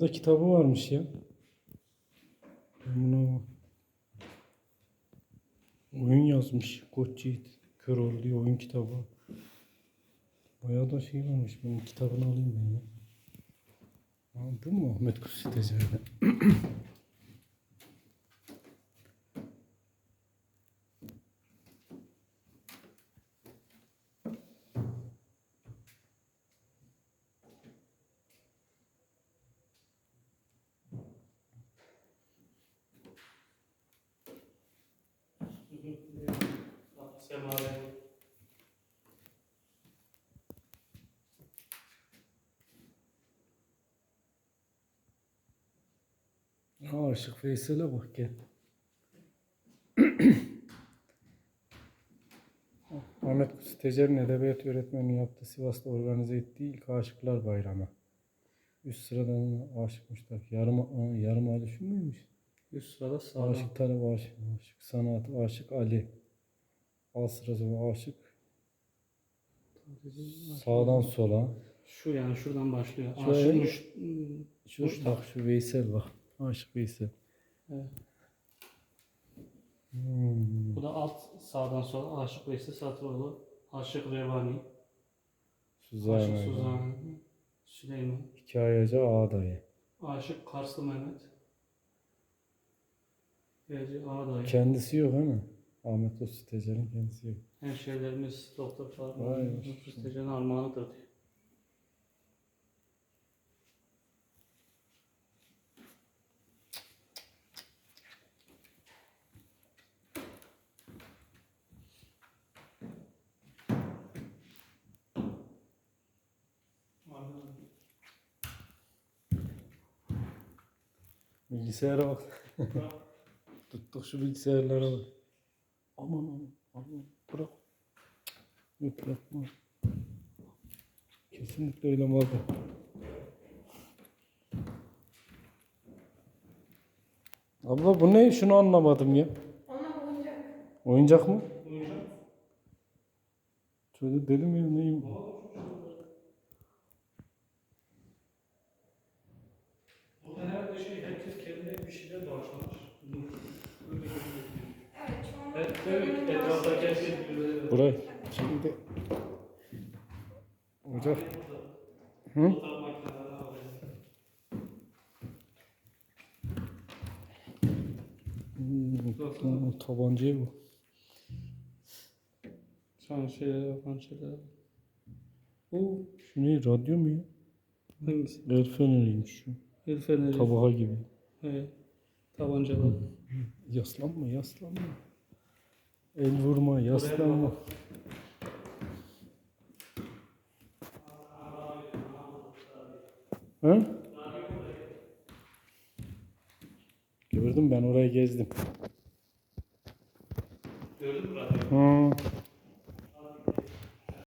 Bayağı da kitabı varmış ya. Buna bak. Oyun yazmış. Koç Yiğit. Köroğlu diye oyun kitabı. Bayağı da şey varmış. Ben kitabını alayım ben ya. Ha, bu mu Ahmet Kutsi Tezahürü? Semaver. Aşık Veysel'e bak gel. Ahmet Kutsi Tecer'in edebiyat öğretmeni yaptı. Sivas'ta organize ettiği ilk Aşıklar Bayramı. Üst sıradan aşıkmışlar. Yarım, yarım şu muymuş? Üst sırada sağda. Aşık Talep Aşık, Aşık Sanat, Aşık Ali. Alt sırası bu Aşık. Sağdan sola. Şu yani şuradan başlıyor. Şöyle- Aşık muş, Şu Muştak. bak şu Veysel bak. Aşık Veysel. Evet. Hmm. Bu da alt sağdan sola Aşık Veysel Satıroğlu, Aşık Revani, Suzan Aşık. Suzan, Süleyman, Hikayeci Ağdayı. Aşık Karslı Mehmet, Heyeci Ağday. Kendisi yok ama. Ahmet Kutsi Tecer'in kendisi yok. Hemşehrilerimiz Doktor Faruk Vay be. Müstecan armağanıdır diyor. Bilgisayara bak. Tuttuk şu bilgisayarlara bak. Aman aman aman bırak. Yok bırakma. Kesinlikle öyle mal. Abla bu ne? Şunu anlamadım ya. Ona oyuncak. Oyuncak mı? Oyuncak. Çocuk deli mi ya neyim? Bu da herhalde şey herkes kendine bir şeyler bağışlamış. Evet, Buraya. Şimdi. Ocak. Hı? Aa, tabancaya bu. Şu an şeyler yapan şeyler. Oo, Şu ne radyo mu ya? hangisi? El feneriymiş şu. El feneri. Tabağa gibi. He. Tabancalar. Yaslanma yaslanma. El vurma yaslanma. Ha? Gördüm ben orayı gezdim. Gördün mü? Ha.